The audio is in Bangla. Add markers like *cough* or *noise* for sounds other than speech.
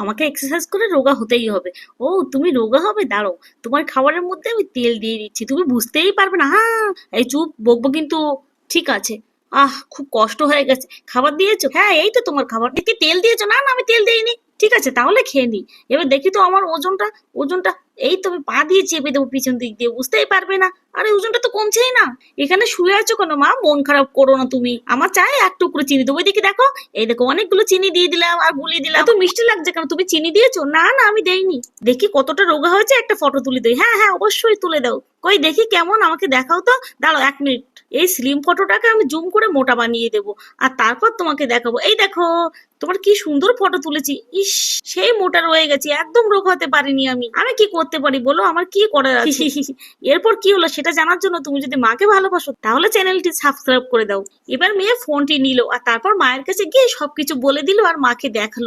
আমাকে এক্সারসাইজ করে রোগা হতেই হবে। ও, তুমি রোগা হবে? দাঁড়ো তোমার খাবারের মধ্যে আমি তেল দিয়ে দিচ্ছি। তুমি বুঝতেই পারবে না। হ্যাঁ এই চুপ, বকবো কিন্তু। ঠিক আছে। আহ, খুব কষ্ট হয়ে গেছে। খাবার দিয়েছ? হ্যাঁ এই তো তোমার খাবার। কি তেল দিয়েছ? না না, আমি তেল দিইনি। ঠিক আছে, তাহলে খেয়ে নি এবার দেখি তো আমার ওজনটা ওজনটা, এই তো আমি পা দিয়ে চেপে দেবো পিছন দিক দিয়ে। বুঝতেই পারবে না। আরে ওজনটা তো কমছেই না। এখানে শুয়ে আছো কেন মা? মন খারাপ করো না তুমি। আমার চাই এক টুকরো চিনি দেবো। দেখি দেখো, এই দেখো, অনেকগুলো চিনি দিয়ে দিলাম আর গুলি দিলাম। তো মিষ্টি লাগছে কেন? তুমি চিনি দিয়েছ? না না, আমি দেইনি। দেখি কতটা রোগা হয়েছে, একটা ফটো তুলে দিই। হ্যাঁ হ্যাঁ অবশ্যই তুলে দাও। কই, দেখি কেমন? আমাকে দেখাও তো। দাঁড়াও, এক মিনিট এই স্লিম ফটোটাকে আমি জুম করে মোটা বানিয়ে দেবো আর তারপর তোমাকে দেখাবো। এই দেখো তোমার কি সুন্দর ফটো তুলেছি। ইস সেই মোটা রয়ে গেছি একদম রোগ হতে পারিনি আমি। আমি কি করতে পারি বলো? আমার কি করার আছে? *laughs* এরপর কি হলো সেটা জানার জন্য তুমি যদি মাকে ভালোবাসো তাহলে চ্যানেলটি সাবস্ক্রাইব করে দাও। এবার মেয়ে ফোনটি নিল আর তারপর মায়ের কাছে গিয়ে সবকিছু বলে দিল আর মাকে দেখাল।